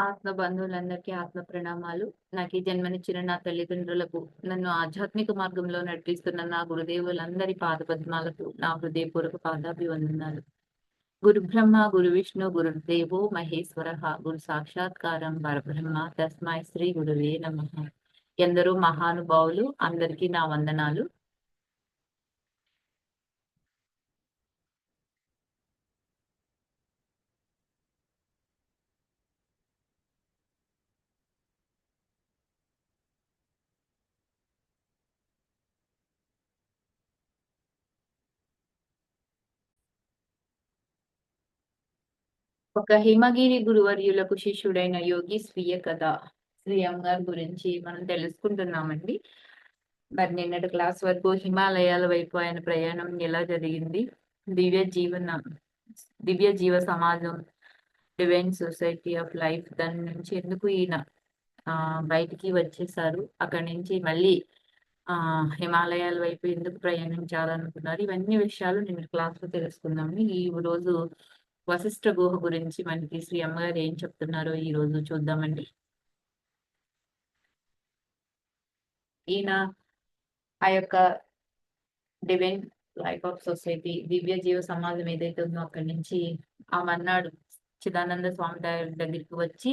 ఆత్మ బంధువులందరికీ ఆత్మ ప్రణామాలు. నాకు ఈ జన్మనిచ్చిన నా తల్లిదండ్రులకు, నన్ను ఆధ్యాత్మిక మార్గంలో నడిపిస్తున్న నా గురుదేవులందరి పాదపద్మాలకు నా హృదయపూర్వక పాదాభివందనాలు. గురు బ్రహ్మ, గురు విష్ణు, గురుదేవో మహేశ్వర గురు సాక్షాత్కారం పరబ్రహ్మ తస్మై శ్రీ గురువే నమ ఎందరో మహానుభావులు అందరికీ నా వందనాలు. ఒక హిమగిరి గురువర్యులకు శిష్యుడైన యోగి స్వీయ కథ శ్రీ గారి గురించి మనం తెలుసుకుంటున్నామండి. మరి నిన్నటి క్లాస్ వరకు హిమాలయాల వైపు ఆయన ప్రయాణం ఎలా జరిగింది? దివ్య జీవన దివ్య జీవ సమాజం డివైన్ సొసైటీ ఆఫ్ లైఫ్ దాని నుంచి ఎందుకు ఈయన ఆ బయటికి వచ్చేసారు అక్కడి నుంచి మళ్ళీ ఆ హిమాలయాల వైపు ఎందుకు ప్రయాణించాలనుకున్నారు ఇవన్నీ విషయాలు నేను క్లాస్లో తెలుసుకుందామని ఈ రోజు వశిష్ఠ గుహ గురించి మనకి శ్రీ అమ్మగారు ఏం చెప్తున్నారో ఈ రోజు చూద్దామండి. ఈయన ఆ యొక్క డివైన్ లైఫ్ ఆఫ్ సొసైటీ దివ్య జీవ సమాజం ఏదైతే ఉందో అక్కడి నుంచి ఆ మర్నాడు చిదానంద స్వామి దగ్గరికి వచ్చి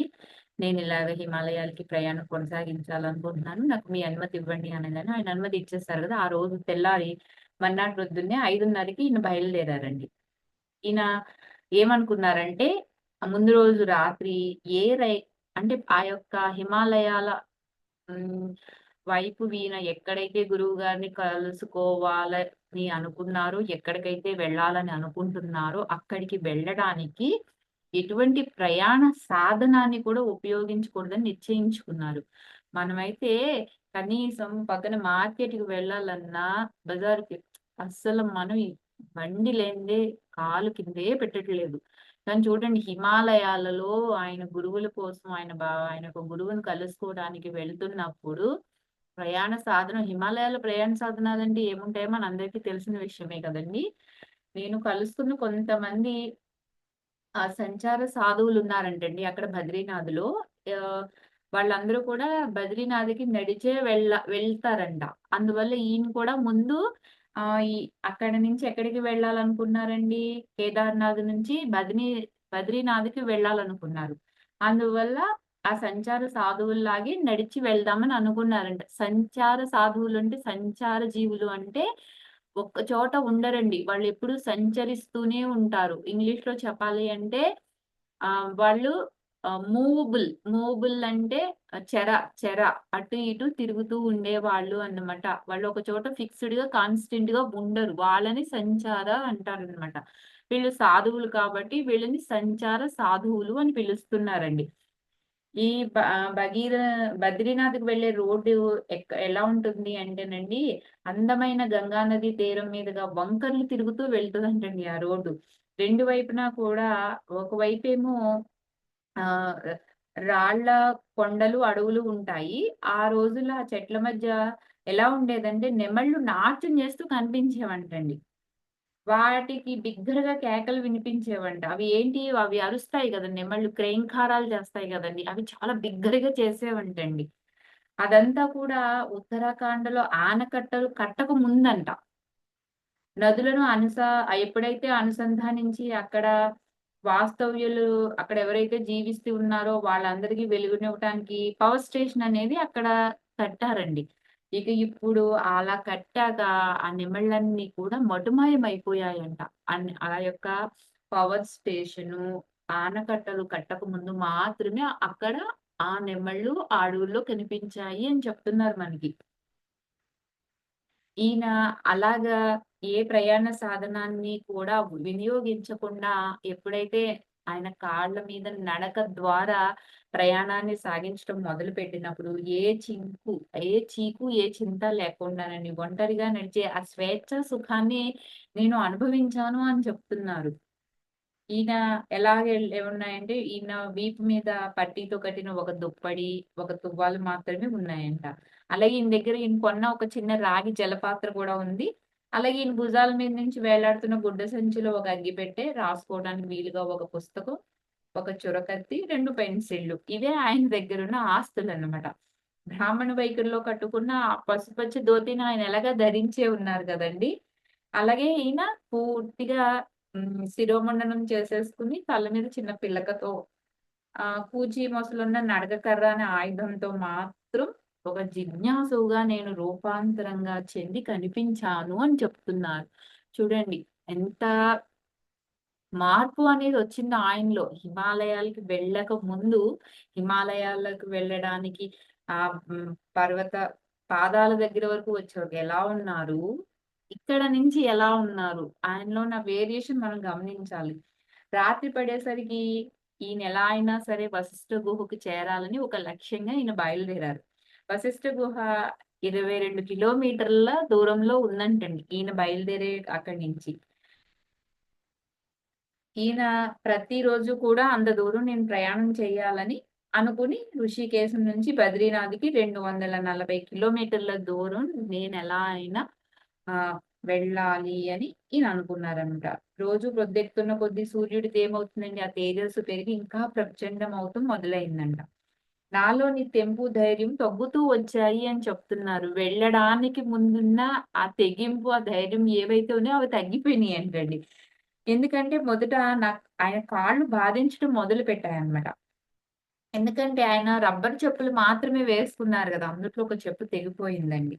నేను ఇలాగ హిమాలయాలకి ప్రయాణం కొనసాగించాలనుకుంటున్నాను. నాకు మీ అనుమతి ఇవ్వండి అనగానే ఆయన అనుమతి ఇచ్చేస్తారు కదా ఆ రోజు తెల్లారి మర్నాడు ప్రొద్దున్నే ఐదున్నరకి ఈయన బయలుదేరారండి. ఈయన ఏమనుకున్నారంటే ముందు రోజు రాత్రి ఏ రై అంటే ఆ యొక్క హిమాలయాల వైపు వీణ ఎక్కడైతే గురువు గారిని కలుసుకోవాలని అనుకున్నారో ఎక్కడికైతే వెళ్ళాలని అనుకుంటున్నారో అక్కడికి వెళ్ళడానికి ఎటువంటి ప్రయాణ సాధనాన్ని కూడా ఉపయోగించకూడదని నిశ్చయించుకున్నారు. మనమైతే కనీసం పక్కన మార్కెట్కి వెళ్ళాలన్నా బజార్కి అస్సలు మనం బండి లేదే కాలు కిందే పెట్టట్లేదు. కానీ చూడండి హిమాలయాలలో ఆయన గురువుల కోసం ఆయన బా ఆయన ఒక గురువుని కలుసుకోవడానికి వెళ్తున్నప్పుడు ప్రయాణ సాధనం హిమాలయాల ప్రయాణ సాధనాలంటే ఏముంటాయో మన అందరికీ తెలిసిన విషయమే కదండి. నేను కలుసుకున్న కొంతమంది ఆ సంచార సాధువులు ఉన్నారంటండి అక్కడ బద్రీనాథ్లో. వాళ్ళందరూ కూడా బద్రీనాథ్కి నడిచే వెళ్ళ వెళ్తారంట. అందువల్ల ఈయన కూడా ముందు ఆ ఈ అక్కడ నుంచి ఎక్కడికి వెళ్ళాలనుకున్నారండి? కేదార్నాథ్ నుంచి బద్రీ బద్రీనాథ్కి వెళ్ళాలనుకున్నారు. అందువల్ల ఆ సంచార సాధువుల్లాగే నడిచి వెళ్దామని అనుకున్నారంట. సంచార సాధువులు అంటే సంచార జీవులు అంటే ఒక్క చోట ఉండరండి. వాళ్ళు ఎప్పుడు సంచరిస్తూనే ఉంటారు. ఇంగ్లీష్లో చెప్పాలి అంటే ఆ వాళ్ళు మూవబుల్ మూవబుల్ అంటే చెర చెర అటు ఇటు తిరుగుతూ ఉండే వాళ్ళు అన్నమాట. వాళ్ళు ఒక చోట ఫిక్స్డ్గా కాన్స్టెంట్గా ఉండరు. వాళ్ళని సంచార అంటారనమాట వీళ్ళు సాధువులు కాబట్టి వీళ్ళని సంచార సాధువులు అని పిలుస్తున్నారండి. ఈ బగీర భగీర బద్రీనాథ్కి వెళ్ళే రోడ్డు ఎలా ఉంటుంది అంటేనండి అందమైన గంగా నది తీరం మీదుగా వంకర్లు తిరుగుతూ వెళ్తుందంటండి ఆ రోడ్డు. రెండు వైపున కూడా ఒకవైపేమో ఆ రాళ్ళ కొండలు అడవులు ఉంటాయి. ఆ రోజుల్లో ఆ చెట్ల మధ్య ఎలా ఉండేదంటే నెమళ్ళు నాట్యం చేస్తూ కనిపించేవంటండి. వాటికి బిగ్గరగా కేకలు వినిపించేవంట. అవి ఏంటి? అవి అరుస్తాయి కదా నెమళ్ళు క్రేంకారాలు చేస్తాయి కదండి. అవి చాలా బిగ్గరగా చేసేవంటండి. అదంతా కూడా ఉత్తరాఖండలో ఆనకట్టలు కట్టకు ముందంట. నదులను అనుస ఎప్పుడైతే అనుసంధానించి అక్కడ వాస్తవ్యులు అక్కడ ఎవరైతే జీవిస్తూ ఉన్నారో వాళ్ళందరికీ వెలుగునివ్వటానికి పవర్ స్టేషన్ అనేది అక్కడ కట్టారండి. ఇక ఇప్పుడు అలా కట్టాక ఆ నెమళ్ళన్నీ కూడా మటుమాయం అయిపోయాయంట ఆ యొక్క పవర్ స్టేషను ఆనకట్టలు కట్టక ముందు మాత్రమే అక్కడ ఆ నెమళ్ళు ఆ అడవుల్లో కనిపించాయి అని చెప్తున్నారు మనకి. ఈయన అలాగా ఏ ప్రయాణ సాధనాన్ని కూడా వినియోగించకుండా ఎప్పుడైతే ఆయన కాళ్ళ మీద నడక ద్వారా ప్రయాణాన్ని సాగించడం మొదలు పెట్టినప్పుడు ఏ చింకు ఏ చీకు ఏ చింత లేకుండానని ఒంటరిగా నడిచే ఆ స్వేచ్ఛ సుఖాన్ని నేను అనుభవించాను అని చెప్తున్నారు. ఈయన ఎలాగ ఉన్నాయంటే ఈయన వీపు మీద పట్టీతో కట్టిన ఒక దుప్పడి ఒక తువ్వాలు మాత్రమే ఉన్నాయంట. అలాగే ఈయన దగ్గర ఈయన కొన్న ఒక చిన్న రాగి జలపాత్ర కూడా ఉంది. అలాగే ఈయన భుజాల మీద నుంచి వేలాడుతున్న గుడ్డ సంచిలో ఒక అగ్గి పెట్టే రాసుకోవడానికి వీలుగా ఒక పుస్తకం ఒక చురకత్తి రెండు పెన్సిళ్ళు. ఇవే ఆయన దగ్గర ఉన్న ఆస్తులు అన్నమాట. బ్రాహ్మణ వైఖరిలో కట్టుకున్న ఆ పసుపచ్చ ధోతిని ఆయన ఎలాగా ధరించే ఉన్నారు కదండి. అలాగే ఈయన పూర్తిగా శిరోమండనం చేసేసుకుని తల మీద చిన్న పిల్లకతో ఆ కూచి మొసలున్న నడకకర్ర అనే ఆయుధంతో మాత్రం ఒక జిజ్ఞాసుగా నేను రూపాంతరంగా చెంది కనిపించాను అని చెప్తున్నారు. చూడండి ఎంత మార్పు అనేది వచ్చింది ఆయనలో. హిమాలయాలకి వెళ్ళక ముందు హిమాలయాలకు వెళ్ళడానికి ఆ పర్వత పాదాల దగ్గర వరకు వచ్చారు ఎలా ఉన్నారు? ఇక్కడ నుంచి ఎలా ఉన్నారు? ఆయనలో ఉన్న వేరియేషన్ మనం గమనించాలి. రాత్రి పడేసరికి ఈయన ఎలా అయినా సరే వశిష్ఠ గుహకు చేరాలని ఒక లక్ష్యంగా ఈయన బయలుదేరారు. వశిష్ఠ గుహ ఇరవై రెండు కిలోమీటర్ల దూరంలో ఉందంటండి. ఈయన బయలుదేరే అక్కడి నుంచి. ఈయన ప్రతిరోజు కూడా అంత దూరం నేను ప్రయాణం చేయాలని అనుకుని ఋషికేశం నుంచి బద్రీనాథ్కి రెండు వందల నలభై కిలోమీటర్ల దూరం నేను ఎలా అయినా ఆ వెళ్ళాలి అని ఈయన అనుకున్నారనమాట. రోజు ప్రొద్దెక్కుతున్న కొద్ది సూర్యుడికి ఏమవుతుందండి ఆ తేజస్సు పెరిగి ఇంకా ప్రచండం అవుతూ మొదలైందంట. నాలోని తెంపు ధైర్యం తగ్గుతూ వచ్చాయి అని చెప్తున్నారు. వెళ్ళడానికి ముందున్న ఆ తెగింపు ఆ ధైర్యం ఏవైతే ఉన్నాయో అవి తగ్గిపోయినాయి అంటండి. ఎందుకంటే మొదట నాకు ఆయన కాళ్ళు బాధించడం మొదలు పెట్టాయన్నమాట ఎందుకంటే ఆయన రబ్బర్ చెప్పులు మాత్రమే వేసుకున్నారు కదా అందులో ఒక చెప్పు తెగిపోయిందండి.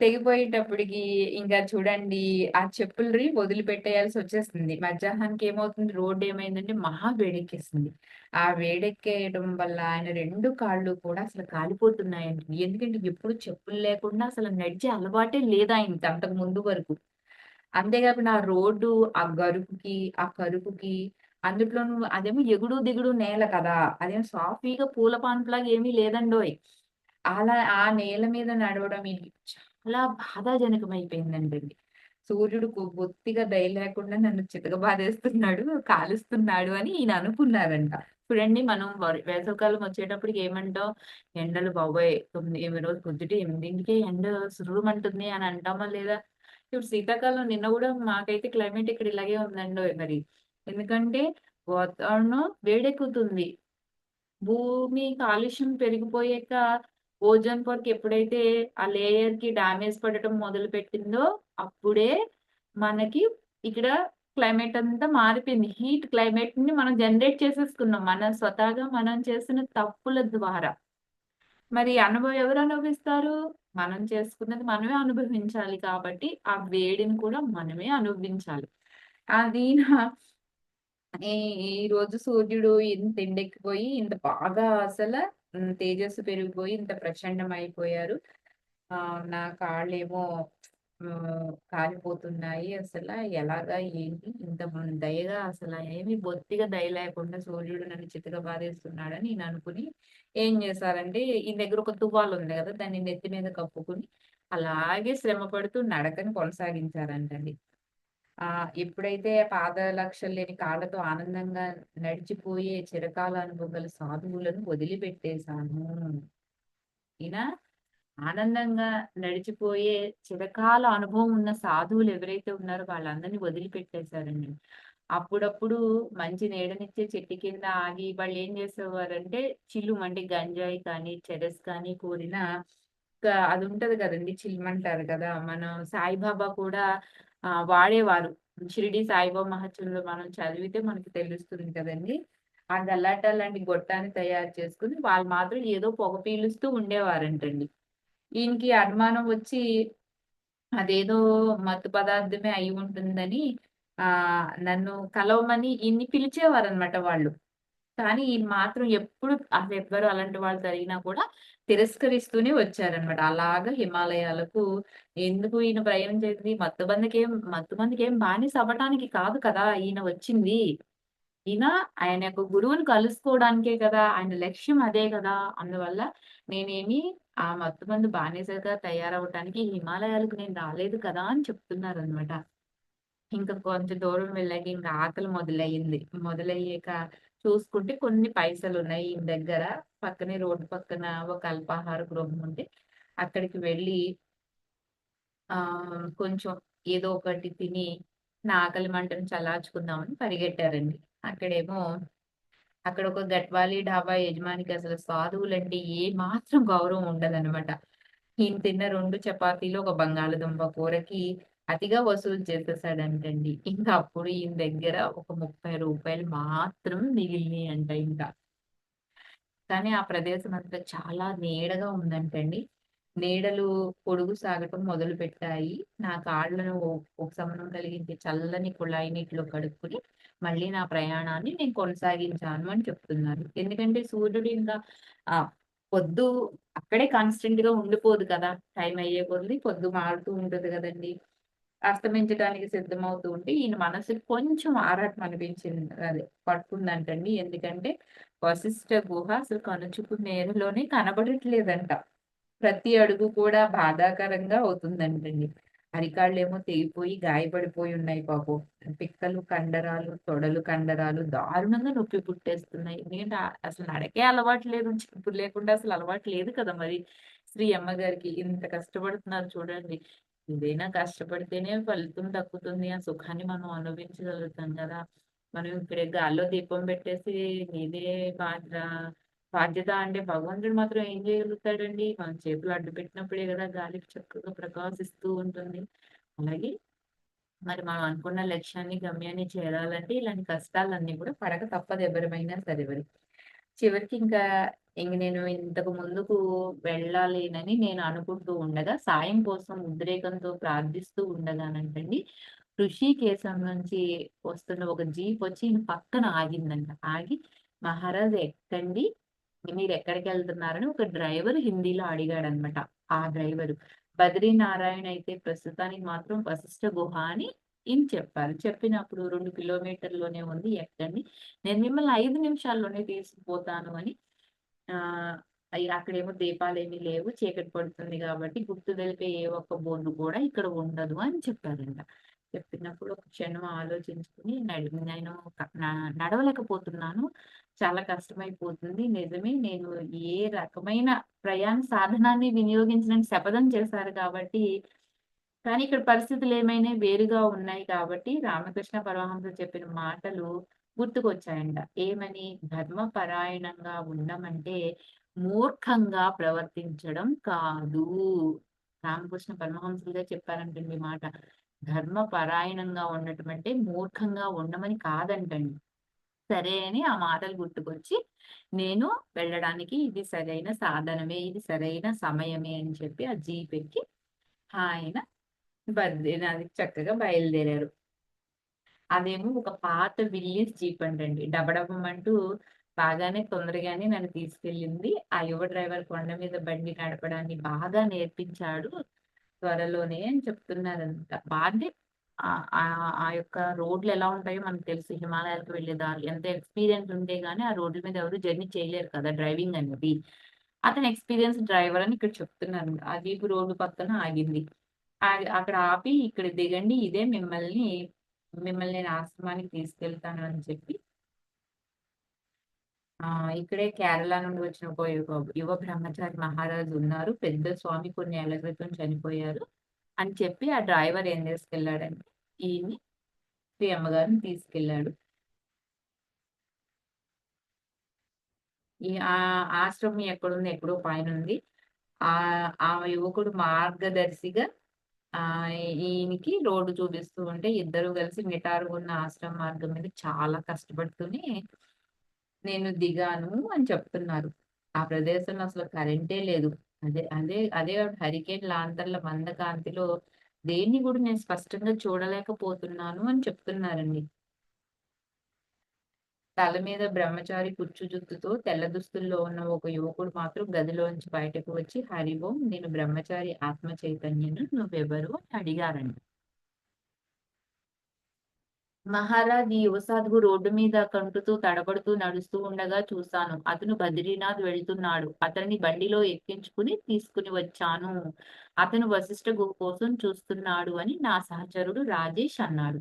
తెగిపోయేటప్పటికి ఇంకా చూడండి ఆ చెప్పులు వదిలిపెట్టేయాల్సి వచ్చేస్తుంది మధ్యాహ్నానికి ఏమవుతుంది? రోడ్డు ఏమైందంటే మహా వేడెక్కేస్తుంది ఆ వేడెక్కేయడం వల్ల ఆయన రెండు కాళ్ళు కూడా అసలు కాలిపోతున్నాయండి. ఎందుకంటే ఎప్పుడు చెప్పులు లేకుండా అసలు నడిచే అలవాటే లేదు ఆయనకి అంతకు ముందు వరకు. అంతేకాకుండా ఆ రోడ్డు ఆ గరుపుకి ఆ కరుపుకి అందులోను అదేమో ఎగుడు దిగుడు నేల కదా. అదేమో సాఫీగా పూల పాన్పులాగా ఏమీ లేదండోయ్. అలా ఆ నేల మీద నడవడం చాలా చాలా బాధాజనకమైపోయిందండి. సూర్యుడు బొత్తిగా దయ లేకుండా నన్ను చితక బాధేస్తున్నాడు కాలుస్తున్నాడు అని ఈయన అనుకున్నారంట. చూడండి మనం వేసవకాలం వచ్చేటప్పటికి ఏమంటాం? ఎండలు బాబోయ్ తొమ్మిది ఎనిమిది రోజు పొద్దుట ఎనిమిదింటికే ఎండ సురుమంటుంది అని అంటామా లేదా? ఇప్పుడు శీతాకాలం నిన్న కూడా మాకైతే క్లైమేట్ ఇక్కడ ఇలాగే ఉందండి మరి. ఎందుకంటే వాతావరణం వేడెక్కుతుంది. భూమి కాలుష్యం పెరిగిపోయాక ఓజోన్ పొరకి ఎప్పుడైతే ఆ లేయర్కి డామేజ్ పడటం మొదలు పెట్టిందో అప్పుడే మనకి ఇక్కడ క్లైమేట్ అంతా మారిపోయింది. హీట్ క్లైమేట్ని మనం జనరేట్ చేసేసుకున్నాం. మనం స్వతహాగా మనం చేసిన తప్పుల ద్వారా. మరి అనుభవం ఎవరు అనుభవిస్తారు? మనం చేసుకున్నది మనమే అనుభవించాలి కాబట్టి ఆ వేడిని కూడా మనమే అనుభవించాలి. అది ఈ రోజు సూర్యుడు ఇంత ఎండెక్కిపోయి ఇంత బాగా అసలు తేజస్సు పెరిగిపోయి ఇంత ప్రచండం అయిపోయారు ఆ నా కాళ్ళేమో కాలిపోతున్నాయి అసలు. ఎలాగా ఏంటి? ఇంత దయగా అసలు ఏమి బొత్తిగా దయ లేకుండా సూర్యుడు నన్ను చితక బాధేస్తున్నాడని నేను అనుకుని ఏం చేశారంటే ఈ దగ్గర ఒక తువ్వాలు ఉంది కదా దాన్ని నెత్తి మీద కప్పుకుని అలాగే శ్రమ పడుతూ నడకని కొనసాగించారంటండి. ఆ ఎప్పుడైతే పాదలక్షలు లేని కాళ్ళతో ఆనందంగా నడిచిపోయే చిరకాల అనుభవగల సాధువులను వదిలిపెట్టేశాను. ఈయన ఆనందంగా నడిచిపోయే చిరకాల అనుభవం ఉన్న సాధువులు ఎవరైతే ఉన్నారో వాళ్ళందరినీ వదిలిపెట్టేశారండి. అప్పుడప్పుడు మంచి నీడనిచ్చే చెట్టు కింద ఆగి వాళ్ళు ఏం చేసేవారంటే చిల్లు అంటే గంజాయి కానీ చెరస్ కానీ కోరిన అది ఉంటది కదండి చిల్మంటారు కదా మనం సాయిబాబా కూడా వాడేవారు. షిరిడి సాయిబాబా మహత్యంలో మనం చదివితే మనకి తెలుస్తుంది కదండి. ఆ గల్లాట లాంటి గొట్టాన్ని తయారు చేసుకుని వాళ్ళు మాత్రం ఏదో పొగ పీలుస్తూ ఉండేవారంటండి. ఈయనకి అనుమానం వచ్చి అదేదో మత్తు పదార్థమే అయి ఉంటుందని ఆ నన్ను కలవమని ఈయన్ని పిలిచేవారనమాట వాళ్ళు. కానీ ఈయన మాత్రం ఎప్పుడు అసలు ఎవ్వరు అలాంటి వాళ్ళు జరిగినా కూడా తిరస్కరిస్తూనే వచ్చారనమాట అలాగా హిమాలయాలకు ఎందుకు ఈయన ప్రయాణం చేసింది? మత్తుబందికి ఏం మత్తు మందికి ఏం బానిస అవ్వటానికి కాదు కదా ఈయన వచ్చింది. ఈయన ఆయన యొక్క గురువుని కలుసుకోవడానికే కదా ఆయన లక్ష్యం అదే కదా. అందువల్ల నేనేమి ఆ మత్తు మందు బానిసగా తయారవటానికి హిమాలయాలకు నేను రాలేదు కదా అని చెప్తున్నారు అనమాట ఇంకా కొంచెం దూరం వెళ్ళాక ఇంకా ఆకలి మొదలయ్యింది. మొదలయ్యాక చూసుకుంటే కొన్ని పైసలు ఉన్నాయి ఈయన దగ్గర పక్కనే రోడ్డు పక్కన ఒక అల్పాహార గృహం ఉంటే అక్కడికి వెళ్ళి ఆ కొంచెం ఏదో ఒకటి తిని నా ఆకలి మంటను చల్లార్చుకుందామని పరిగెట్టారండి అక్కడేమో అక్కడ ఒక గట్వాలి డాబా యజమానికి అసలు సాధువులంటే ఏ మాత్రం గౌరవం ఉండదనమాట. ఈయన తిన్న రెండు చపాతీలు, ఒక బంగాళదుంప కూరకి అతిగా వసూలు చేసేసాడంటండి. ఇంకా అప్పుడు ఈయన దగ్గర ఒక ముప్పై రూపాయలు మాత్రం మిగిలినాయి అంట ఇంకా. కానీ ఆ ప్రదేశం అంతా చాలా నీడగా ఉందంటండి. నీడలు పొడుగు సాగటం మొదలు పెట్టాయి నా కాళ్ళను ఉపశమనం కలిగించే చల్లని కుళాయి నీటిలో కడుక్కుని మళ్ళీ నా ప్రయాణాన్ని నేను కొనసాగించాను అని చెప్తున్నారు. ఎందుకంటే సూర్యుడు ఇంకా ఆ పొద్దు అక్కడే కాన్స్టెంట్గా ఉండిపోదు కదా! టైం అయ్యే కొద్దీ పొద్దు మారుతూ ఉంటది కదండి అస్తమించడానికి సిద్ధమవుతూ ఉంటే ఈయన మనసుకి కొంచెం ఆరాటం అనిపించింది. అది పట్టుకుందంటండి. ఎందుకంటే వశిష్ఠ గుహ అసలు కనుచూపు నేరులోనే కనబడట్లేదంట. ప్రతి అడుగు కూడా బాధాకరంగా అవుతుందంటండి. అరికాళ్ళేమో తెగిపోయి గాయపడిపోయి ఉన్నాయి పాపం. పిక్కలు, కండరాలు, తొడలు కండరాలు దారుణంగా నొప్పి పుట్టేస్తున్నాయి. ఎందుకంటే అసలు నడకే అలవాటు లేదు. ఇప్పుడు లేకుండా అసలు అలవాటు లేదు కదా! మరి శ్రీ అమ్మగారికి. ఇంత కష్టపడుతున్నారు చూడండి. ఏదైనా కష్టపడితేనే ఫలితం దక్కుతుంది. ఆ సుఖాన్ని మనం అనుభవించగలుగుతాం కదా మనం ఇక్కడే గాల్లో దీపం పెట్టేసి నీదే బాధ్య బాధ్యత అంటే భగవంతుడు మాత్రం ఏం చేయగలుగుతాడండి? మన చేతులు అడ్డు పెట్టినప్పుడే కదా గాలికి చక్కగా ప్రకాశిస్తూ ఉంటుంది. అలాగే మరి మనం అనుకున్న లక్ష్యాన్ని, గమ్యాన్ని చేరాలంటే ఇలాంటి కష్టాలన్నీ కూడా పడక తప్పదు ఎవరిమైనా సరే మరి. చివరికి ఇంకా ఇంక నేను ఇంతకు ముందుకు వెళ్ళాలేనని నేను అనుకుంటూ ఉండగా, సాయం కోసం ఉద్రేకంతో ప్రార్థిస్తూ ఉండగానంటండి, ఋషికేశం నుంచి వస్తున్న ఒక జీప్ వచ్చి ఈయన పక్కన ఆగిందంట. ఆగి "మహారాజ్ ఎక్కండి. మీరు ఎక్కడికి వెళ్తున్నారని ఒక డ్రైవర్ హిందీలో అడిగాడనమాట. ఆ డ్రైవరు. బద్రీనారాయణ అయితే ప్రస్తుతానికి మాత్రం వశిష్ఠ గుహ అని ఈయన చెప్పారు. చెప్పినప్పుడు రెండు కిలోమీటర్‌లోనే ఉంది ఎక్కండి. నేను మిమ్మల్ని ఐదు నిమిషాల్లోనే తీసుకుపోతాను అని అక్కడేమో దీపాలు ఏమీ లేవు. చీకటి పడుతుంది కాబట్టి గుర్తు తెలిపే ఏ ఒక్క బోర్డు కూడా ఇక్కడ ఉండదు అని చెప్పారంట. చెప్పినప్పుడు ఒక క్షణం ఆలోచించుకొని నడి నేను నడవలేకపోతున్నాను. చాలా కష్టమైపోతుంది. నిజమే నేను ఏ రకమైన ప్రయాణ సాధనాన్ని వినియోగించడానికి శపథం చేశారు కాబట్టి కానీ ఇక్కడ పరిస్థితులు ఏమైనా వేరుగా ఉన్నాయి కాబట్టి రామకృష్ణ పరమహంస చెప్పిన మాటలు గుర్తుకొచ్చాయంట. ఏమని? ధర్మపరాయణంగా ఉండమంటే మూర్ఖంగా ప్రవర్తించడం కాదు. రామకృష్ణ పరమహంసులుగా చెప్పారంటండి మాట. ధర్మపరాయణంగా ఉండటం అంటే మూర్ఖంగా ఉండమని కాదంటండి. సరే అని ఆ మాటలు గుర్తుకొచ్చి, నేను వెళ్ళడానికి ఇది సరైన సాధనమే, ఇది సరైన సమయమే అని చెప్పి ఆ జీప్ ఎక్కి ఆయన బయలుదేరి చక్కగా బయలుదేరారు. అదేమో ఒక పాత విల్లీస్ జీప్ అండి డబడబమంటూ బాగానే తొందరగానే నన్ను తీసుకెళ్ళింది. ఆ యువ డ్రైవర్ కొండ మీద బండి నడపడాన్ని బాగా నేర్పించాడు త్వరలోనే అని చెప్తున్నారంట. బాగా ఆ యొక్క రోడ్లు ఎలా ఉంటాయో మనకు తెలుసు. హిమాలయాలకు వెళ్ళే దారులు ఎంత ఎక్స్‌పీరియన్స్ ఉంటే గానీ ఆ రోడ్ల మీద ఎవరు జర్నీ చేయలేరు కదా! డ్రైవింగ్ అనేది. అతను ఎక్స్‌పీరియన్స్ డ్రైవర్ అని ఇక్కడ చెప్తున్నారు. ఆ జీప్ రోడ్డు పక్కన ఆగింది. అక్కడ ఆపి ఇక్కడ దిగండి. ఇదే మిమ్మల్ని మిమ్మల్ని నేను ఆశ్రమానికి తీసుకెళ్తాను అని చెప్పి ఆ ఇక్కడే కేరళ నుండి వచ్చిన ఒక యువ యువ బ్రహ్మచారి మహారాజు ఉన్నారు. పెద్ద స్వామి కొన్ని ఏళ్ళ క్రితం చనిపోయారు. అని చెప్పి ఆ డ్రైవర్ ఏం చేసుకెళ్ళాడంటే ఈయన్ని శ్రీ అమ్మగారిని తీసుకెళ్ళాడు. ఈ ఆ ఆశ్రమం ఎక్కడుంది? ఎక్కడో పైన ఉంది ఆ ఆ యువకుడు మార్గదర్శిగా ఈయనకి రోడ్డు చూపిస్తూ ఉంటే ఇద్దరు కలిసి నిటారుగా ఉన్న ఆశ్రమ మార్గం మీద చాలా కష్టపడుతూనే నేను దిగాను అని చెప్తున్నారు. ఆ ప్రదేశంలో అసలు కరెంటే లేదు. అదే అదే అదే హరికేన్ లాంతర్ల మందకాంతిలో దేన్ని కూడా నేను స్పష్టంగా చూడలేకపోతున్నాను అని చెప్తున్నారండి. తల మీద బ్రహ్మచారి కుచ్చు జుత్తుతో తెల్ల దుస్తుల్లో ఉన్న ఒక యువకుడు మాత్రం గదిలోంచి బయటకు వచ్చి హరి ఓం నేను బ్రహ్మచారి ఆత్మ చైతన్యను నువ్వెవరు అని అడిగారంట. మహారాజ్ ఈ యువ సాధువు రోడ్డు మీద కంటుతూ తడబడుతూ నడుస్తూ ఉండగా చూశాను. అతను బద్రీనాథ్ వెళ్తున్నాడు. అతన్ని బండిలో ఎక్కించుకుని తీసుకుని వచ్చాను. అతను వశిష్ఠ గుహ కోసం చూస్తున్నాడు అని నా సహచరుడు రాజేష్ అన్నాడు.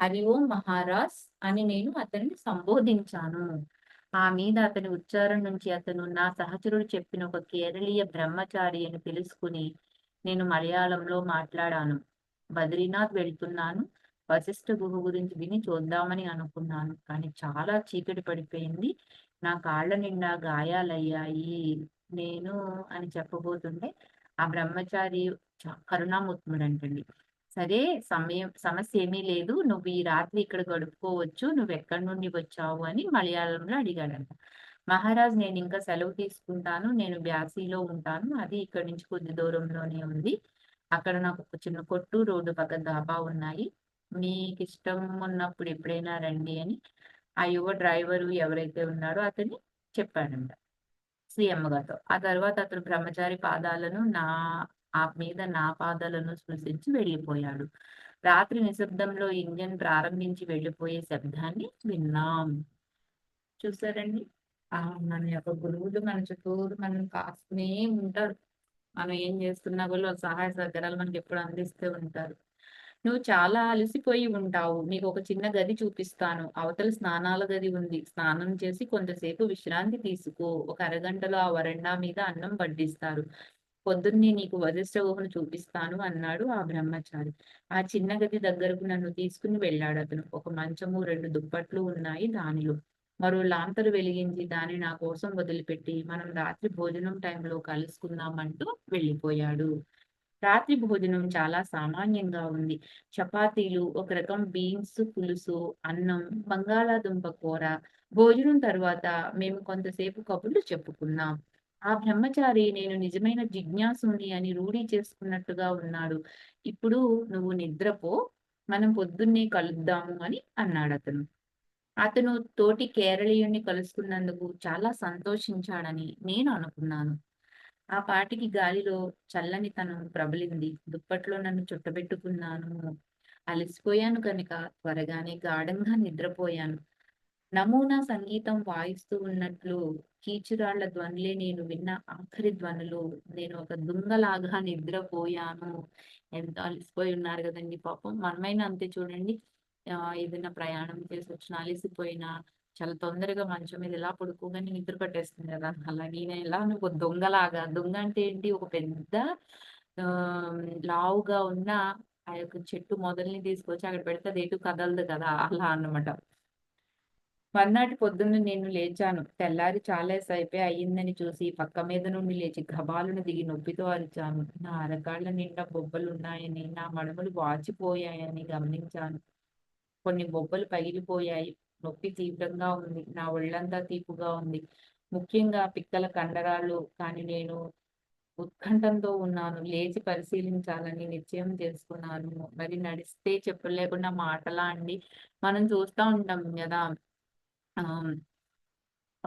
హరి ఓం మహారాజ్ అని నేను అతన్ని సంబోధించాను. ఆ మీద అతని ఉచ్చారణ నుంచి అతను నా సహచరుడు చెప్పిన ఒక కేరళీయ బ్రహ్మచారి అని తెలుసుకుని నేను మలయాళంలో మాట్లాడాను. బద్రీనాథ్ వెళ్తున్నాను. వశిష్ఠ గుహ గురించి విని చూద్దామని అనుకున్నాను కానీ చాలా చీకటి పడిపోయింది నా కాళ్ళ నిండా గాయాలయ్యాయి నేను అని చెప్పబోతుంటే ఆ బ్రహ్మచారి చ- కరుణామూర్తుడంటండి సరే సమయం సమస్య ఏమీ లేదు. నువ్వు ఈ రాత్రి ఇక్కడ గడుపుకోవచ్చు. నువ్వు ఎక్కడి నుండి వచ్చావు అని మలయాళంలో అడిగాడంట. మహారాజ్ నేను ఇంకా సెలవు తీసుకుంటాను. నేను బ్యాసీలో ఉంటాను. అది ఇక్కడ నుంచి కొద్ది దూరంలోనే ఉంది. అక్కడ నాకు ఒక చిన్న కొట్టు రోడ్డు పక్క దాబా ఉన్నాయి. మీకు ఇష్టం ఉన్నప్పుడు ఎప్పుడైనా రండి అని ఆ యువ డ్రైవరు ఎవరైతే ఉన్నాడో అతని చెప్పాడంట. శ్రీ అమ్మగారితో. ఆ తర్వాత అతను బ్రహ్మచారి పాదాలను నా ఆ మీద నా పాదాలను స్పృశించి వెళ్ళిపోయాడు. రాత్రి నిశ్శబ్దంలో ఇంజన్ ప్రారంభించి వెళ్ళిపోయే శబ్దాన్ని విన్నాం. చూసారండి ఆ మన యొక్క గురువులు మన చుట్టూరు మనం కాస్తూనే ఉంటారు. మనం ఏం చేస్తున్నా కూడా సహాయ సహకారాలు మనకి ఎప్పుడు అందిస్తూ ఉంటారు. నువ్వు చాలా అలసిపోయి ఉంటావు. నీకు ఒక చిన్న గది చూపిస్తాను. అవతల స్నానాల గది ఉంది. స్నానం చేసి కొంతసేపు విశ్రాంతి తీసుకో. ఒక అరగంటలో ఆ వరండా మీద అన్నం వడ్డిస్తారు. పొద్దున్నే నీకు వశిష్ఠ చూపిస్తాను అన్నాడు ఆ బ్రహ్మచారి. ఆ చిన్న గది దగ్గరకు నన్ను తీసుకుని వెళ్ళాడు అతను. ఒక మంచము రెండు దుప్పట్లు ఉన్నాయి దానిలో. మరో లాంతరు వెలిగించి దాన్ని నా కోసం వదిలిపెట్టి మనం రాత్రి భోజనం టైంలో కలుసుకుందామంటూ వెళ్ళిపోయాడు. రాత్రి భోజనం చాలా సామాన్యంగా ఉంది. చపాతీలు ఒక రకం బీన్స్ పులుసు అన్నం బంగాళాదుంప కూర. భోజనం తర్వాత మేము కొంతసేపు కబుర్లు చెప్పుకున్నాం. ఆ బ్రహ్మచారి నేను నిజమైన జిజ్ఞాసుని అని రూఢీ చేసుకున్నట్టుగా ఉన్నాడు. ఇప్పుడు నువ్వు నిద్రపో మనం పొద్దున్నే కలుద్దాము అని అన్నాడు అతను. అతను తోటి కేరళీయుణ్ణి కలుసుకున్నందుకు చాలా సంతోషించాడని నేను అనుకున్నాను. ఆ పాటికి గాలిలో చల్లని తనం ప్రబలింది. దుప్పట్లో నన్ను చుట్టబెట్టుకున్నాను. అలసిపోయాను కనుక త్వరగానే గాఢంగా నిద్రపోయాను. నమూనా సంగీతం వాయిస్తూ ఉన్నట్లు కీచురాళ్ళ ధ్వనులే నేను విన్న ఆఖరి ధ్వనులు. నేను ఒక దుంగలాగా నిద్రపోయాను. ఎంత అలసిపోయి ఉన్నారు కదండి పాపం. మనమైనా అంతే చూడండి. ఏదైనా ప్రయాణం చేసి వచ్చిన అలసిపోయినా చాలా తొందరగా మంచం మీద ఎలా పడుకోగానే నిద్ర పట్టేస్తుంది కదా. అలా నేను ఎలా ఒక దొంగలాగా దొంగ అంటే ఏంటి? ఒక పెద్ద ఆ లావుగా ఉన్న ఆ యొక్క చెట్టు మొదల్ని తీసుకొచ్చి అక్కడ పెడితే అది ఎటు కదలదు కదా. అలా అన్నమాట. మర్నాటి పొద్దున్న నేను లేచాను. తెల్లారి చాలా అయిపోయి అయ్యిందని చూసి పక్క మీద నుండి లేచి గబాలను దిగి నొప్పితో అరిచాను. నా అరకాళ్ళ నిండా బొబ్బలున్నాయని నా మడమలు వాచిపోయాయని గమనించాను. కొన్ని బొబ్బలు పగిలిపోయాయి. నొప్పి తీవ్రంగా ఉంది. నా ఒళ్ళంతా తీపుగా ఉంది. ముఖ్యంగా పిక్కల కండరాలు. కానీ నేను ఉత్కంఠంతో ఉన్నాను. లేచి పరిశీలించాలని నిశ్చయం చేసుకున్నాను. మరి నడిస్తే చెప్పులు లేకుండా మాటలా అండి. మనం చూస్తూ ఉంటాం కదా.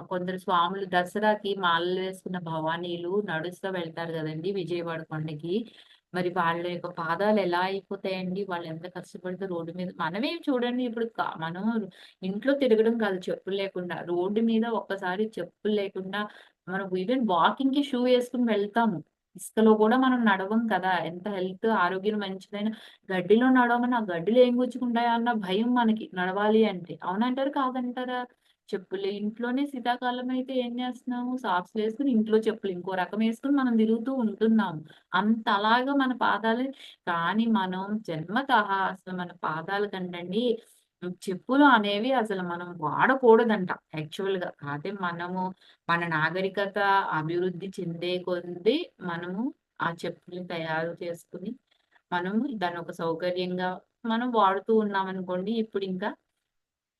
కొందరు స్వాములు దసరాకి మాలలు వేసుకున్న భవానీలు నడుస్తూ వెళ్తారు కదండి విజయవాడ కొండకి. మరి వాళ్ళ యొక్క పాదాలు ఎలా అయిపోతాయండి? వాళ్ళు ఎంత కష్టపడితే రోడ్డు మీద మనమేం చూడండి ఇప్పుడు మనం ఇంట్లో తిరగడం కాదు చెప్పులు లేకుండా. రోడ్డు మీద ఒక్కసారి చెప్పులు లేకుండా మనం ఈవెన్ వాకింగ్కి షూ వేసుకుని వెళ్తాము. ఇసుకలో కూడా మనం నడవం కదా. ఎంత హెల్త్ ఆరోగ్యం మంచిదైన గడ్డిలో నడవమని ఆ గడ్డిలో ఏం గుచ్చుకుంటాయా అన్న భయం మనకి నడవాలి అంటే. అవునంటారు కాదంటారా? చెప్పులు. ఇంట్లోనే శీతాకాలం అయితే ఏం చేస్తున్నాము? సాక్స్ వేసుకుని ఇంట్లో చెప్పులు. ఇంకో రకం వేసుకుని మనం తిరుగుతూ ఉంటున్నాము. అంత అలాగా మన పాదాలు. కానీ మనం జన్మత అసలు మన పాదాలు కంటండి చెప్పులు అనేవి అసలు మనం వాడకూడదంట. యాక్చువల్గా అదే మనము మన నాగరికత అభివృద్ధి చెందే కొద్ది మనము ఆ చెప్పులు తయారు చేసుకుని మనము దాని ఒక సౌకర్యంగా మనం వాడుతూ ఉన్నాం అనుకోండి ఇప్పుడు ఇంకా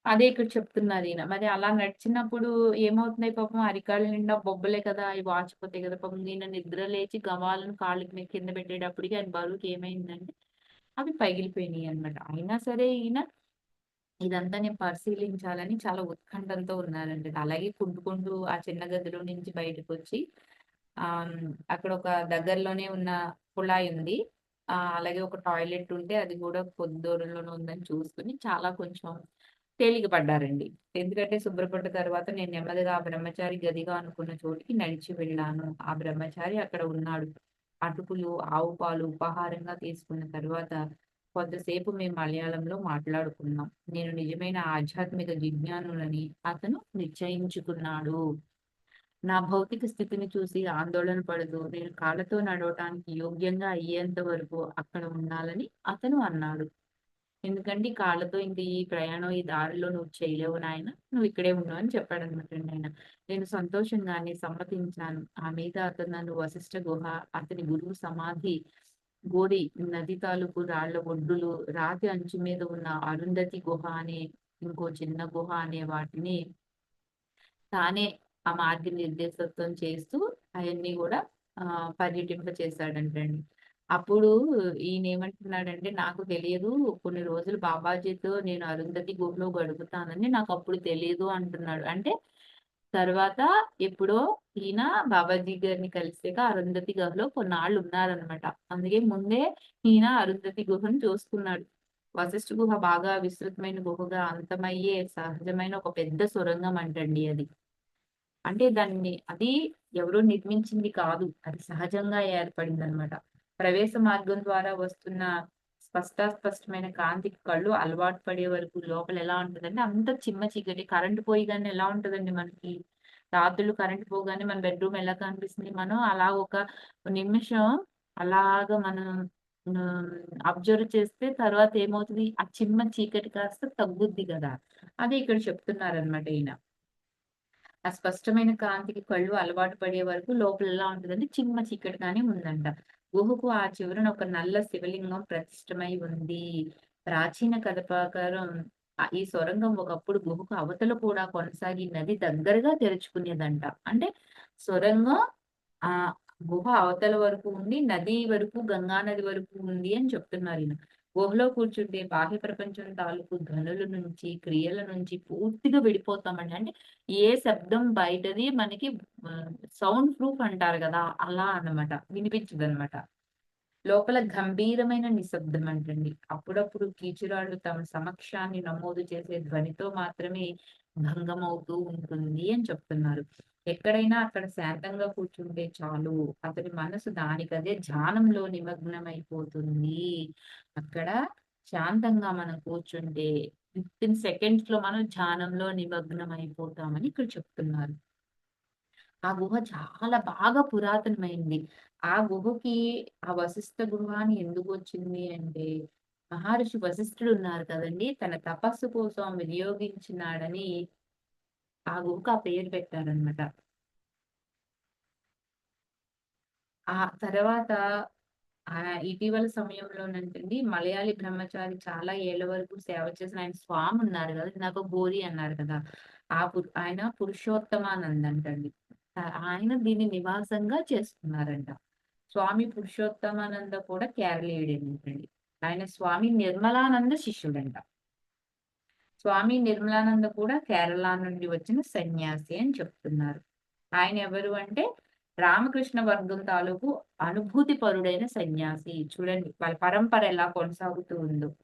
అదే ఇక్కడ చెప్తున్నారు ఈయన మరి అలా నడిచినప్పుడు ఏమవుతున్నాయి పాపం? అరికాళ్ళ నిండా బొబ్బలే కదా అవి వాచిపోతాయి కదా పాపం. ఈయన నిద్ర లేచి గవాలను కాళ్ళకి మీద కింద పెట్టేటప్పటికి ఆయన బరువుకి ఏమైందంటే అవి పగిలిపోయినాయి అన్నమాట. అయినా సరే ఈయన ఇదంతా నేను పరిశీలించాలని చాలా ఉత్కంఠంతో ఉన్నారండి. అలాగే కుంటుకుంటూ ఆ చిన్న గదిలో నుంచి బయటకు వచ్చి ఆ అక్కడ ఒక దగ్గరలోనే ఉన్న కుళాయి ఉంది. ఆ అలాగే ఒక టాయిలెట్ ఉంటే అది కూడా కొద్ది దూరంలోనే ఉందని చూసుకుని చాలా కొంచెం తేలిక పడ్డారండి. ఎందుకంటే శుభ్రపడ్డ తర్వాత నేను నెమ్మదిగా ఆ బ్రహ్మచారి గదిగా అనుకున్న చోటికి నడిచి వెళ్ళాను. ఆ బ్రహ్మచారి అక్కడ ఉన్నాడు. అటుకులు ఆవు పాలు ఉపహారంగా తీసుకున్న తర్వాత కొంతసేపు మేము మలయాళంలో మాట్లాడుకున్నాం. నేను నిజమైన ఆధ్యాత్మిక జిజ్ఞానులని అతను నిశ్చయించుకున్నాడు. నా భౌతిక స్థితిని చూసి ఆందోళన పడదు నేను కాళ్ళతో నడవటానికి యోగ్యంగా అయ్యేంత వరకు అక్కడ ఉండాలని అతను అన్నాడు. ఎందుకంటే ఈ కాళ్ళతో ఇంక ఈ ప్రయాణం ఈ దారిలో నువ్వు చేయలేవు నాయన నువ్వు ఇక్కడే ఉన్నావు అని చెప్పాడు అనమాట ఆయన నేను సంతోషంగానే సమ్మతించాను ఆ మీద అతను నన్ను వశిష్ఠ గుహ అతని గురువు సమాధి గోడి నది తాలూకు రాళ్ళ ఒడ్డులు రాతి అంచు మీద ఉన్న అరుంధతి గుహ అనే ఇంకో చిన్న గుహ అనే వాటిని తానే ఆ మార్గ నిర్దేశత్వం చేస్తూ అవన్నీ కూడా ఆ పర్యటింప చేశాడంటండి అప్పుడు ఈయన ఏమంటున్నాడంటే నాకు తెలియదు కొన్ని రోజులు బాబాజీతో నేను అరుంధతి గుహలో గడుపుతానని నాకు అప్పుడు తెలియదు అంటున్నాడు. అంటే తర్వాత ఎప్పుడో ఈయన బాబాజీ గారిని కలిసాక అరుంధతి గుహలో కొన్నాళ్ళు ఉన్నారనమాట అందుకే ముందే ఈయన అరుంధతి గుహను చూసుకున్నాడు. వశిష్ఠ గుహ బాగా విస్తృతమైన గుహగా అంతమయ్యే సహజమైన ఒక పెద్ద సొరంగం అంటండి అది. అంటే దాన్ని అది ఎవరో నిర్మించింది కాదు అది సహజంగా ఏర్పడింది అనమాట ప్రవేశ మార్గం ద్వారా వస్తున్న స్పష్టాస్పష్టమైన కాంతికి కళ్ళు అలవాటు పడే వరకు లోపల ఎలా ఉంటుందంటే అంత చిమ్మ చీకటి కరెంట్ కానీ ఎలా ఉంటుందండి మనకి? రాత్రులు కరెంట్ పోగానే మన బెడ్రూమ్ ఎలా కనిపిస్తుంది? మనం అలా ఒక నిమిషం అలాగ మనం అబ్జర్వ్ చేస్తే తర్వాత ఏమవుతుంది? ఆ చిమ్మ చీకటి కాస్త తగ్గుద్ది కదా? అదే ఇక్కడ చెప్తున్నారనమాట ఈయన. ఆ స్పష్టమైన కాంతికి కళ్ళు అలవాటు పడే వరకు లోపల ఎలా ఉంటుందంటే చిమ్మ చీకటిగానే ఉందంట. గుహకు ఆ చివరన ఒక నల్ల శివలింగం ప్రతిష్టమై ఉంది. ప్రాచీన కథ ప్రకారం ఈ సొరంగం ఒకప్పుడు గుహకు అవతల కూడా కొనసాగి నది దగ్గరగా తెరుచుకునేదంట. అంటే సొరంగం ఆ గుహ అవతల వరకు ఉండి నది వరకు గంగా నది వరకు ఉంది అని చెప్తున్నారు ఈయన. గుహలో కూర్చుంటే బాహ్య ప్రపంచం తాలూకు ధనుల నుంచి క్రియల నుంచి పూర్తిగా విడిపోతామండి. అంటే ఏ శబ్దం బయటది మనకి సౌండ్ ప్రూఫ్ అంటారు కదా అలా అన్నమాట వినిపించదు అనమాట లోపల గంభీరమైన నిశ్శబ్దం అంటండి. అప్పుడప్పుడు కీచురాళ్ళు తమ సమక్షాన్ని నమోదు చేసే ధ్వనితో మాత్రమే భంగమవుతూ ఉంటుంది అని చెప్తున్నారు. ఎక్కడైనా అక్కడ శాంతంగా కూర్చుంటే చాలు. అతని మనసు దానికదే ధ్యానంలో నిమగ్నమైపోతుంది. అక్కడ శాంతంగా మనం కూర్చుంటే విత్ సెకండ్స్లో మనం ధ్యానంలో నిమగ్నం అయిపోతామని ఇక్కడ చెప్తున్నారు. ఆ గుహ చాలా బాగా పురాతనమైంది. ఆ గుహకి ఆ వశిష్ఠ గుహ అని ఎందుకు వచ్చింది అంటే మహర్షి వశిష్ఠుడు ఉన్నారు కదండి. తన తపస్సు కోసం వినియోగించినాడని ఆ గుహకు ఆ పేరు పెట్టారనమాట ఆ తర్వాత ఇటీవల సమయంలోనంటండి మలయాళీ బ్రహ్మచారి చాలా ఏళ్ళ వరకు సేవ చేసిన ఆయన స్వామి ఉన్నారు కదా నాకు గోరి అన్నారు కదా ఆ ఆయన పురుషోత్తమానంద్ అంటండి ఆయన దీన్ని నివాసంగా చేస్తున్నారంట. స్వామి పురుషోత్తమానంద కూడా కేరళీయుడేనంటండి. ఆయన స్వామి నిర్మలానంద శిష్యుడంట. స్వామి నిర్మలానంద కూడా కేరళ నుండి వచ్చిన సన్యాసి అని చెప్తున్నారు. ఆయన ఎవరు అంటే రామకృష్ణ వర్గం తాలూకు అనుభూతి పరుడైన సన్యాసి. చూడండి వాళ్ళ పరంపర ఎలా కొనసాగుతూ ఉందో.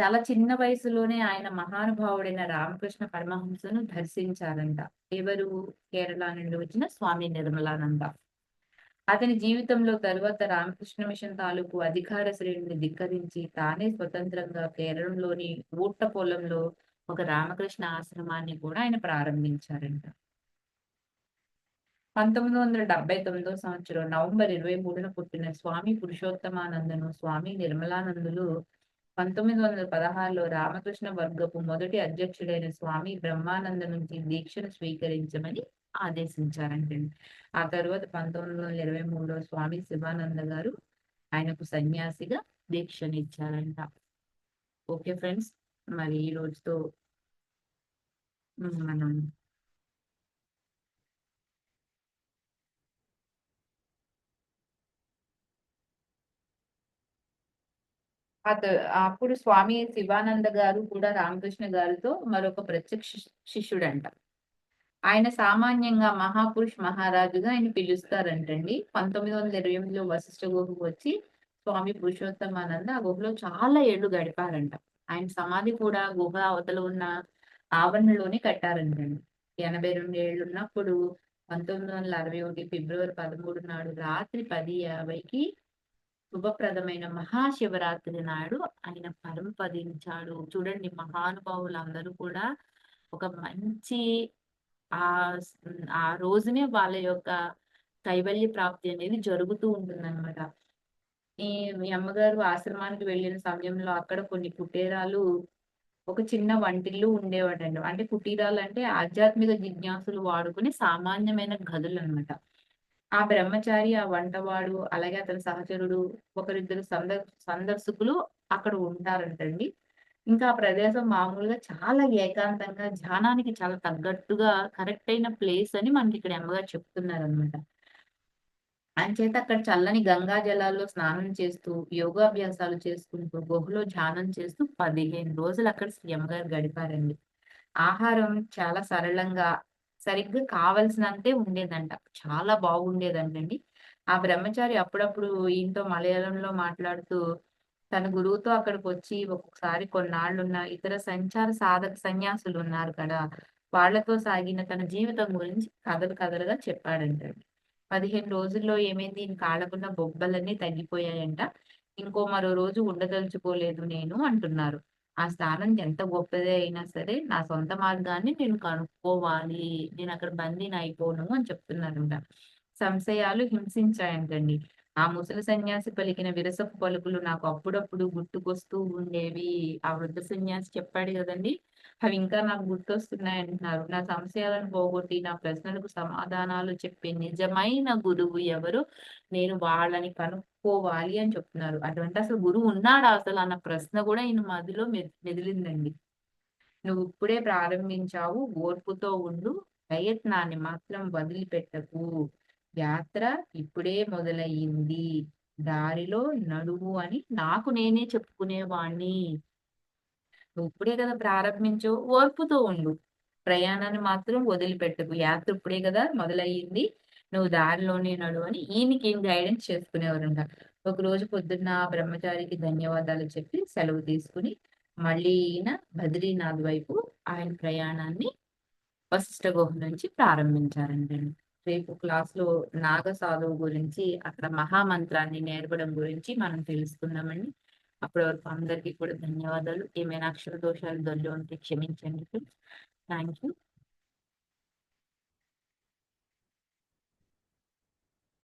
చాలా చిన్న వయసులోనే ఆయన మహానుభావుడైన రామకృష్ణ పరమహంసను దర్శించారంట. ఎవరు? కేరళ నుండి వచ్చిన స్వామి నిర్మలానంద. అతని జీవితంలో తరువాత రామకృష్ణ మిషన్ తాలూకు అధికార శ్రేణిని ధిక్కరించి తానే స్వతంత్రంగా కేరళంలోని ఊట్ట పొలంలో ఒక రామకృష్ణ ఆశ్రమాన్ని కూడా ఆయన ప్రారంభించారంట. పంతొమ్మిది వందల డెబ్బై తొమ్మిదో సంవత్సరం నవంబర్ ఇరవై మూడున పుట్టిన స్వామి పురుషోత్తమానందను స్వామి నిర్మలానందులు పంతొమ్మిది వందల పదహారులో రామకృష్ణ వర్గపు మొదటి అధ్యక్షుడైన స్వామి బ్రహ్మానంద నుంచి దీక్షను స్వీకరించమని ఆదేశించారంటే ఆ తర్వాత పంతొమ్మిది వందల ఇరవై మూడులో స్వామి శివానంద గారు ఆయనకు సన్యాసిగా దీక్షనిచ్చారంట. ఓకే ఫ్రెండ్స్ మరి ఈ రోజుతో మనం అప్పుడు స్వామి శివానంద గారు కూడా రామకృష్ణ గారితో మరొక ప్రత్యక్ష శిష్యుడంట. ఆయన సామాన్యంగా మహాపురుష్ మహారాజుగా ఆయన పిలుస్తారంటండి. పంతొమ్మిది వందల ఇరవై ఎనిమిదిలో వశిష్ఠ గుహకు వచ్చి స్వామి పురుషోత్తమానంద ఆ గుహలో చాలా ఏళ్ళు గడిపారంట. ఆయన సమాధి కూడా గుహ అవతల ఉన్న ఆవరణలోనే కట్టారంటండి. ఎనభై రెండు ఏళ్ళు ఉన్నప్పుడు పంతొమ్మిది వందల అరవై ఒకటి ఫిబ్రవరి పదమూడు నాడు రాత్రి పది యాభైకి శుభప్రదమైన మహాశివరాత్రి నాడు ఆయన పరంపదించాడు చూడండి మహానుభావులు అందరూ కూడా ఒక మంచి ఆ ఆ రోజునే వాళ్ళ యొక్క కైవల్య ప్రాప్తి అనేది జరుగుతూ ఉంటుందన్నమాట ఈ మీ అమ్మగారు ఆశ్రమానికి వెళ్ళిన సమయంలో అక్కడ కొన్ని కుటీరాలు ఒక చిన్న వంటిల్లు ఉండేవాడండి. అంటే కుటీరాలంటే ఆధ్యాత్మిక జిజ్ఞాసులు వాడుకునే సామాన్యమైన గదులనమాట. ఆ బ్రహ్మచారి, ఆ వంటవాడు, అలాగే అతని సహచరుడు, ఒకరిద్దరు సందర్ సందర్శకులు అక్కడ ఉంటారంటండి. ఇంకా ఆ ప్రదేశం మామూలుగా చాలా ఏకాంతంగా, ధ్యానానికి చాలా తగ్గట్టుగా కరెక్ట్ అయిన ప్లేస్ అని మనకి మనకిక్కడ అమ్మగారు చెప్తున్నారనమాట. అంచేత అక్కడ చల్లని గంగా జలాల్లో స్నానం చేస్తూ, యోగాభ్యాసాలు చేసుకుంటూ, గుహలో ధ్యానం చేస్తూ 15 రోజులు అక్కడ శ్రీ అమ్మగారు గడిపారండి. ఆహారం చాలా సరళంగా, సరిగ్గా కావలసినంతే ఉండేదంట. చాలా బాగుండేదంటండి. ఆ బ్రహ్మచారి అప్పుడప్పుడు ఈయనతో మలయాళంలో మాట్లాడుతూ, తన గురువుతో అక్కడికొచ్చి ఒక్కొక్కసారి కొన్నాళ్ళున్న ఇతర సంచార సాధక సన్యాసులు ఉన్నారు కదా! వాళ్ళతో సాగిన తన జీవితం గురించి కథలు కథలుగా చెప్పాడంటాడు పదిహేను రోజుల్లో ఏమైంది ఈయన కాళ్ళకున్న బొబ్బలన్నీ తగ్గిపోయాయంట. ఇంకో మరో రోజు ఉండదలుచుకోలేదు నేను అంటున్నారు. ఆ స్థానం ఎంత గొప్పదే అయినా సరే, నా సొంత మార్గాన్ని నేను కనుక్కోవాలి. నేను అక్కడ బందీని అయిపోను అని చెప్తున్నారంట. సంశయాలు హింసించాయంటండి. ఆ ముసలి సన్యాసి పలికిన విరసపు పలుకులు నాకు అప్పుడప్పుడు గుర్తుకొస్తూ ఉండేవి. ఆ వృద్ధ సన్యాసి చెప్పాడు కదండి అవి ఇంకా నాకు గుర్తొస్తున్నాయంటున్నారు. నా సంశయాలను పోగొట్టి, నా ప్రశ్నలకు సమాధానాలు చెప్పే నిజమైన గురువు ఎవరు నేను వాళ్ళని కనుక్కోవాలి అని చెప్తున్నారు. అటువంటి అసలు గురువు ఉన్నాడా అసలు అన్న ప్రశ్న కూడా ఈయన మదిలో మె మెదిలిందండి. నువ్విప్పుడే ప్రారంభించావు. ఓర్పుతో ఉండు. ప్రయత్నాన్ని మాత్రం వదిలిపెట్టకు. యాత్ర ఇప్పుడే మొదలయ్యింది. దారిలో నడువు అని నాకు నేనే చెప్పుకునేవాణ్ణి. నువ్విప్పుడే కదా ప్రారంభించావు. ఓర్పుతో ఉండు. ప్రయాణాన్ని మాత్రం వదిలిపెట్టకు. యాత్ర ఇప్పుడే కదా మొదలయ్యింది. నువ్వు దారిలోనే నడువు అని ఈయనకి ఏం గైడెన్స్ చేసుకునేవారంట. ఒకరోజు పొద్దున్న బ్రహ్మచారికి ధన్యవాదాలు చెప్పి సెలవు తీసుకొని, మళ్ళీ ఈయన బద్రీనాథ్ వైపు ఆయన ప్రయాణాన్ని వశిష్ఠ గుహ నుంచి ప్రారంభించారంటండి. రేపు క్లాస్‌లో నాగ సాధువు గురించి, అక్కడ మహామంత్రాన్ని నేర్పడం గురించి మనం తెలుసుకుందామండి. అప్పటి వరకు అందరికీ కూడా ధన్యవాదాలు. ఏమైనా అక్షర దోషాలు దొల్లి ఉంటే క్షమించండి థ్యాంక్ యూ.